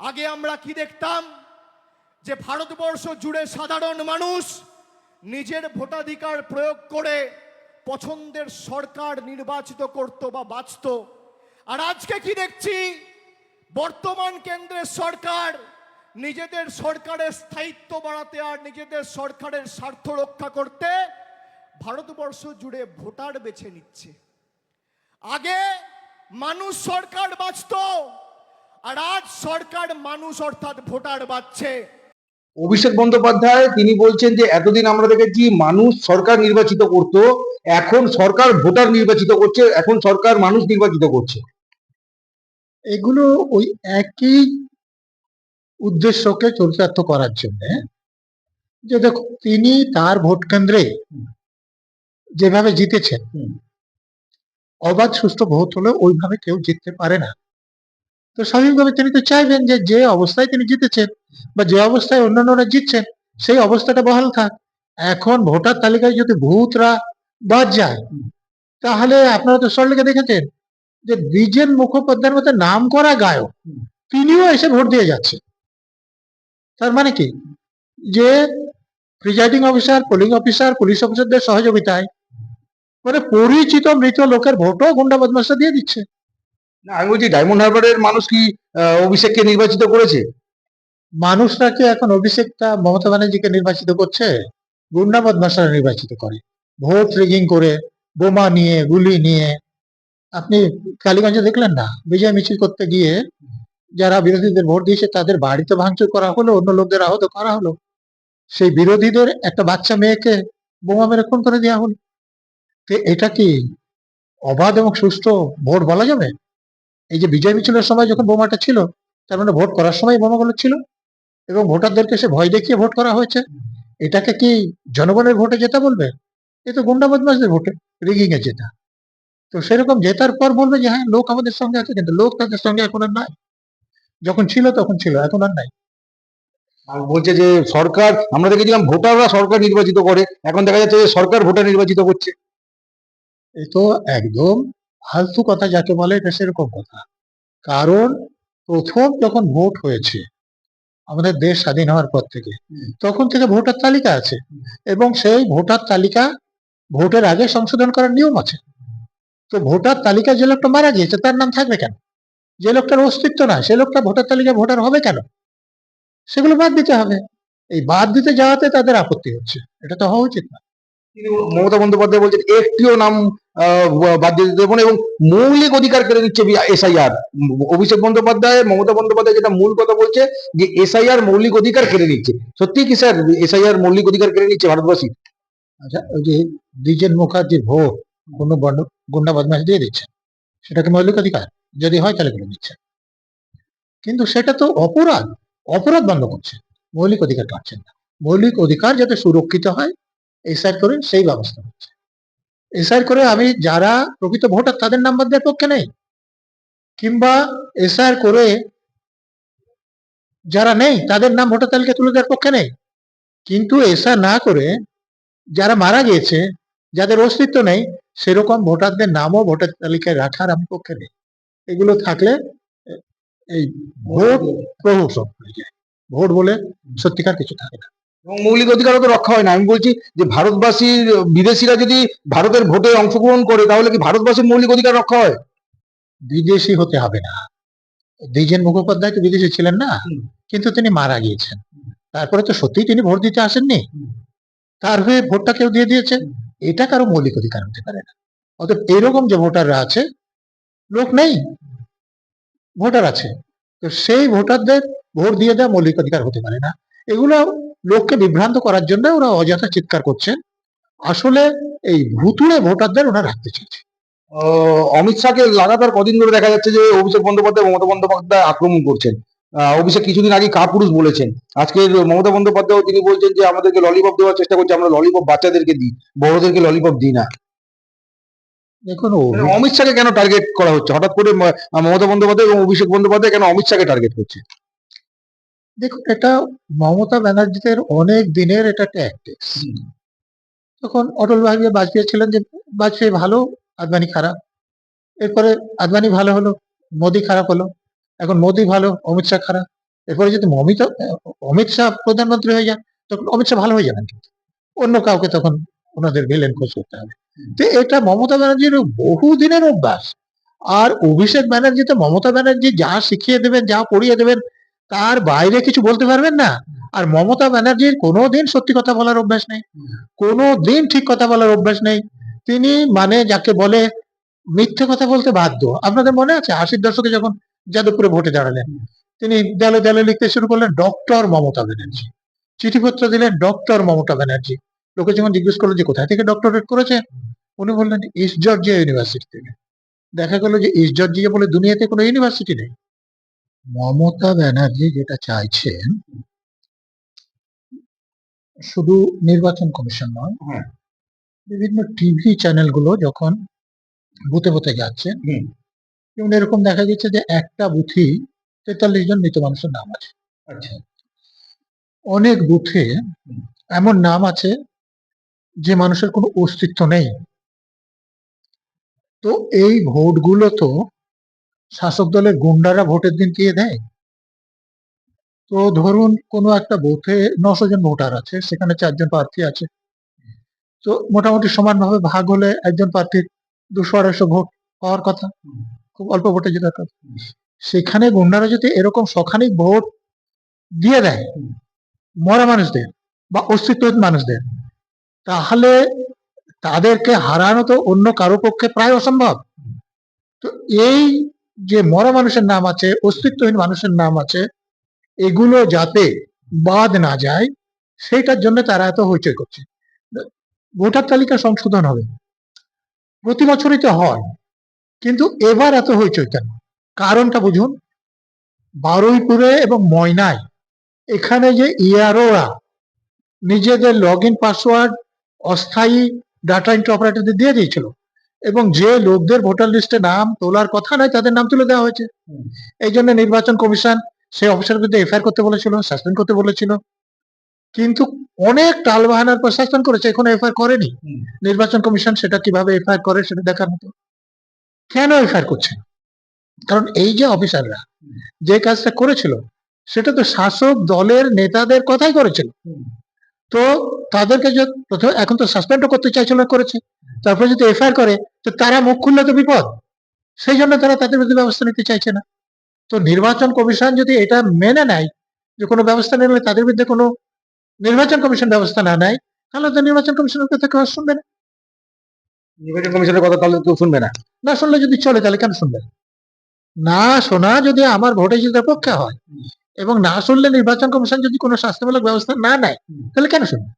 আগে আমরা কি দেখতাম? যে ভারতবর্ষ জুড়ে সাধারণ মানুষ নিজের ভোটাধিকার প্রয়োগ করে পছন্দের সরকার নির্বাচিত করত বা বাঁচত। আর আজকে কি দেখছি? বর্তমান কেন্দ্রের সরকার নিজেদের সরকারের স্থায়িত্ব বাড়াতে আর নিজেদের সরকারের স্বার্থ রক্ষা করতে ভারতবর্ষ জুড়ে ভোটার বেছে নিচ্ছে। আগে মানুষ সরকার বাঁচত আর আজ সরকার মানুষ অর্থাৎ ভোটার বাঁচছে অভিষেক বন্দ্যোপাধ্যায় তিনি বলছেন যে এতদিন আমরা দেখেছি মানুষ সরকার নির্বাচিত করত এখন সরকার ভোটার নির্বাচিত করছে এখন সরকার মানুষ নির্বাচিত করছে। এগুলো ওই একই উদ্দেশ্যকে চরিতার্থ করার জন্য যে দেখো তিনি তার ভোট কেন্দ্রে যেভাবে জিতেছেন অবাধ সুষ্ঠু ভোট হলে ওইভাবে কেউ জিততে পারে না। তো স্বাভাবিকভাবে তিনি তো চাইবেন যে যে অবস্থায় তিনি জিতেছেন বা যে অবস্থায় অন্যান্যরা জিতছেন, সেই অবস্থাটা বহাল থাক। এখন ভোটার তালিকায় যদি ভূতরা বাদ যায়, তাহলে আপনারা তো সরলেকে দেখেছেন যে দ্বিজেন মুখোপাধ্যায়ের মতো নাম করা গায়ক, তিনিও এসে ভোট দিয়ে যাচ্ছে। তার মানে কি? যে presiding officer, polling officer, police অফিসারদের সহযোগিতায় মানে পরিচিত মৃত লোকের ভোটও গুন্ডা বদমাসটা দিয়ে দিচ্ছে। না, আমি বলছি ডায়মন্ড হারবারের মানুষ কি অভিষেককে নির্বাচিত করেছে? মানুষরা কি এখন অভিষেকটা মমতা ব্যানার্জিকে নির্বাচিত করছে? গুন্ডা বদমাসরা নির্বাচিত করে। ভোট রিগিং করে, বোমা নিয়ে, গুলি নিয়ে। আপনি কালীগঞ্জে দেখলেন না? বিজয় মিছিল করতে গিয়ে যারা বিরোধীদের ভোট দিয়েছে, তাদের বাড়িতে ভাঙচুর করা হলো, অন্য লোকদের আহত করা হলো। সেই বিরোধীদের একটা বাচ্চা মেয়েকে বোমা মেরে খুন করে দেওয়া হলো। এটা কি অবাধ এবং সুষ্ঠু ভোট বলা যাবে? এই যে বিজয় মিছিলের সময় যখন বোমাটা ছিল তার মানে ভোট করার সময় বোমাগুলো ছিল এবং ভোটারদেরকে সে ভয় দেখিয়ে ভোট করা হয়েছে। এটাকে কি জনগণের ভোটে জেতা বলবে? এ তো গুন্ডা বদমাসদের ভোটে রিগিং এ জেতা। তো সেরকম জেতার পর বলবে যে হ্যাঁ লোক আমাদের সঙ্গে আছে কিন্তু লোক তাদের সঙ্গে এখন আর নাই। যখন ছিল তখন ছিল এখন আর নাই। আর বলছে যে সরকার আমরা দেখেছিলাম ভোটাররা সরকার নির্বাচিত করে এখন দেখা যাচ্ছে যে সরকার ভোটার নির্বাচিত করছে। এ তো একদম ফালতু কথা যাকে বলে এটা সেরকম কথা। কারণ প্রথম যখন ভোট হয়েছে আমাদের দেশ স্বাধীন হওয়ার পর থেকে তখন থেকে ভোটার তালিকা আছে এবং সেই ভোটার তালিকা ভোটের আগে সংশোধন করার নিয়ম আছে। তো ভোটার তালিকা যে লোকটা মারা গিয়েছে তার নাম থাকবে কেন? যে লোকটার অস্তিত্ব নাই সে লোকটা ভোটার তালিকায় ভোটার হবে কেন? সেগুলো বাদ দিতে হবে। এই বাদ দিতে যাওয়াতে তাদের আপত্তি হচ্ছে। এটা তো হওয়া উচিত না। মমতা বন্দ্যোপাধ্যায় বলছেন একটিও নাম বাদ দিতে দেবো না, এবং মৌলিক অধিকার কেড়ে নিচ্ছে এসআইআর। অভিষেক বন্দ্যোপাধ্যায়, মমতা বন্দ্যোপাধ্যায় যেটা মূল কথা বলছে, যে এসআইআর মৌলিক অধিকার কেড়ে নিচ্ছে। সত্যি কি স্যার? এসআইআর মৌলিক অধিকার কেড়ে নিচ্ছে ভারতবাসী? আচ্ছা ওই যে দ্বিজেন মুখার্জির ভোট কোনো গুন্ডা বদমাশ দিয়ে দিচ্ছে। সেটাকে মৌলিক অধিকার। যদি হয় তাহলে করে দিচ্ছে কিন্তু সেটা তো অপরাধ। অপরাধ বন্ধ করছে। মৌলিক অধিকার পাচ্ছেন না। মৌলিক অধিকার যাতে সুরক্ষিত হয় এসআর করে সেই ব্যবস্থা হচ্ছে এসআর করে আমি যারা প্রকৃত ভোটার তাদের নাম্বার দেওয়ার পক্ষে নেই। কিংবা এসআর করে যারা নেই তাদের নাম ভোটার তালিকায় তুলে দেওয়ার পক্ষে নেই। কিন্তু এসআর না করে যারা মারা গিয়েছে, যাদের অস্তিত্ব নেই, সেরকম ভোটারদের নামও ভোটার তালিকায় রাখার আমি পক্ষে নেই। এগুলো থাকলে, এই ভোট প্রহসন হয়ে যায় ভোট বলে সত্যিকার কিছু থাকে না। এবং মৌলিক অধিকারও তো রক্ষা হয় না। আমি বলছি যে ভারতবাসীর বিদেশিরা যদি ভারতের ভোটে অংশগ্রহণ করে তাহলে কি ভারতবাসীর মৌলিক অধিকার রক্ষা হয়? বিদেশি হতে হবে না। দ্বিজেন মুখোপাধ্যায় তো বিদেশি ছিলেন না কিন্তু তিনি মারা গিয়েছেন। তারপরে তো সত্যিই তিনি ভোট দিতে আসেননি। তার হয়ে ভোটটা কেউ দিয়ে দিয়েছে? এটা কারও মৌলিক অধিকার হতে পারে না। অতএব এরকম যে ভোটাররা আছে লোক নেই। ভোটার আছে। তো সেই ভোটারদের ভোট দিয়ে দেওয়া মৌলিক অধিকার হতে পারে না। এগুলো লোককে বিভ্রান্ত করার জন্য ওরা অযথা চিৎকার করছেন। আসলে এই ভুতুড়ে ভোটারদের ওরা রাখতে চাইছে অমিত শাহকে লাগাতার কদিন ধরে দেখা যাচ্ছে যে অভিষেক বন্দ্যোপাধ্যায় মমতা বন্দ্যোপাধ্যায় আক্রমণ করছেন। অভিষেক কিছুদিন আগে কাপুরুষ বলেছেন। আজকে মমতা বন্দ্যোপাধ্যায় তিনি বলছেন যে আমাদেরকে ললিপপ দেওয়ার চেষ্টা করছে আমরা ললিপপ বাচ্চাদেরকে দিই বড়দেরকে ললিপপ দিই না। দেখুন মানে অমিত শাহকে কেন টার্গেট করা হচ্ছে? হঠাৎ করে মমতা বন্দ্যোপাধ্যায় এবং অভিষেক বন্দ্যোপাধ্যায় কেন অমিত শাহকে টার্গেট করছে? দেখুন এটা মমতা ব্যানার্জিদের অনেক দিনের এটা ট্যাকটিক্স তখন অটল বিহারী বাজপেয়ী ছিলেন যে বাজপেয়ী ভালো আদবানি খারাপ। এরপরে আদবানি ভালো হলো মোদি খারাপ হলো এখন মোদি ভালো অমিত শাহ খারাপ। এরপরে যদি মমিতা অমিত শাহ প্রধানমন্ত্রী হয়ে যান তখন অমিত শাহ ভালো হয়ে যাবেন কিন্তু। অন্য কাউকে তখন ওনাদের ভিলেন খোঁজ করতে হবে। তো এটা মমতা ব্যানার্জির বহুদিনের অভ্যাস। আর অভিষেক ব্যানার্জি তো মমতা ব্যানার্জি যা শিখিয়ে দেবেন যা পড়িয়ে দেবেন তার বাইরে কিছু বলতে পারবেন না। আর মমতা ব্যানার্জির কোনো দিন সত্যি কথা বলার অভ্যাস নেই। কোনো দিন ঠিক কথা বলার অভ্যাস নেই। তিনি মানে যাকে বলে মিথ্যে কথা বলতে বাধ্য। আপনাদের মনে আছে? আশির দশকে যখন যাদবপুরে ভোটে দাঁড়ালেন, তিনি দেয়ালে দেয়ালে লিখতে শুরু করলেন, ডক্টর মমতা ব্যানার্জি। চিঠিপত্র দিলেন, ডক্টর মমতা ব্যানার্জি। লোকে যখন জিজ্ঞেস করল যে, কোথায় থেকে ডক্টরেট করেছে? উনি বললেন, ইস্ট জর্জিয়া ইউনিভার্সিটি থেকে। দেখা গেল যে, ইস্ট জর্জিয়া বলে দুনিয়াতে কোনো ইউনিভার্সিটি নেই। মমতা ব্যানার্জি যেটা চাইছেন শুধু নির্বাচন কমিশন নয় হ্যাঁ। বিভিন্ন টিভি চ্যানেলগুলো যখন বুথে বুথে যাচ্ছে। যেমন এরকম দেখা যাচ্ছে যে একটা বুথই তেতাল্লিশ জন মৃত মানুষের নাম আছে আচ্ছা অনেক বুথে এমন নাম আছে যে মানুষের কোনো অস্তিত্ব নেই তো এই ভোটগুলো তো শাসক দলের গুন্ডারা ভোটের দিন দিয়ে দেয়? তো ধরুন কোনো একটা বুথে নশো জন ভোটার আছে, সেখানে চারজন প্রার্থী আছে। তো মোটামুটি সমানভাবে ভাগ হলে একজন প্রার্থীর দুশো, আড়াইশো ভোট পাওয়ার কথা, খুব অল্প ভোটে জেতার কথা। সেখানে গুন্ডারা যদি এরকম সখানিক ভোট দিয়ে দেয়, মরা মানুষদের বা অস্তিত্বহীন মানুষদের, তাহলে তাদেরকে হারানো তো অন্য কারও পক্ষে প্রায় অসম্ভব। তো এই যে মরা মানুষের নাম আছে, অস্তিত্বহীন মানুষের নাম আছে, এগুলো যাতে বাদ না যায়, সেইটার জন্য তারা এত হইচই করছে। ভোটার তালিকা সংশোধন হবে। প্রতি বছরই তো হয়, কিন্তু এবার এত হইচই কেন? কারণটা বুঝুন। বারুইপুরে এবং ময়নায় এখানে যে ইয়ারোরা নিজেদের লগ ইন পাসওয়ার্ড অস্থায়ী ডাটা এন্ট্রি অপারেটরদের দিয়ে দিয়েছিল এবং যে লোকদের ভোটার লিস্টে নাম তোলার কথা নয় তাদের নাম তুলে দেওয়া হয়েছে। এই জন্য নির্বাচন কমিশন সেই অফিসার বিরুদ্ধে এফআইআর করতে বলেছিল সাসপেন্ড করতে বলেছিল। কিন্তু অনেক টাল বাহানার পর সাসপেন্ড করেছে এখনও এফআইআর করেনি। নির্বাচন কমিশন সেটা কীভাবে এফআইআর করে সেটা দেখার মতো। কেন এফআইআর করছে? কারণ এই যে অফিসাররা যে কাজটা করেছিল সেটা তো শাসক দলের নেতাদের কথাই করেছিল। তো তাদেরকে প্রথমে এখন তো সাসপেন্ডও করতে চাইছিল না, করেছে। তারপরে যদি এফআইআর করে তো তারা মুখ খুললে তো বিপদ। সেই জন্য তারা তাদের বিরুদ্ধে ব্যবস্থা নিতে চাইছে না। তো নির্বাচন কমিশন যদি এটা মেনে নেয় যে কোনো ব্যবস্থা নিলে তাদের বিরুদ্ধে কোনো নির্বাচন কমিশন ব্যবস্থা না নেয় তাহলে তো নির্বাচন কমিশনের কথা কেউ শুনবে না। নির্বাচন কমিশনের কথা তাহলে কেউ শুনবে না? না শুনলে যদি চলে তাহলে কেন শুনবে? না? শোনা যদি আমার ভোটে জিতার পক্ষে হয় এবং না শুনলে নির্বাচন কমিশন যদি কোনো শাস্তিমূলক ব্যবস্থা না নেয় তাহলে কেন শুনবে?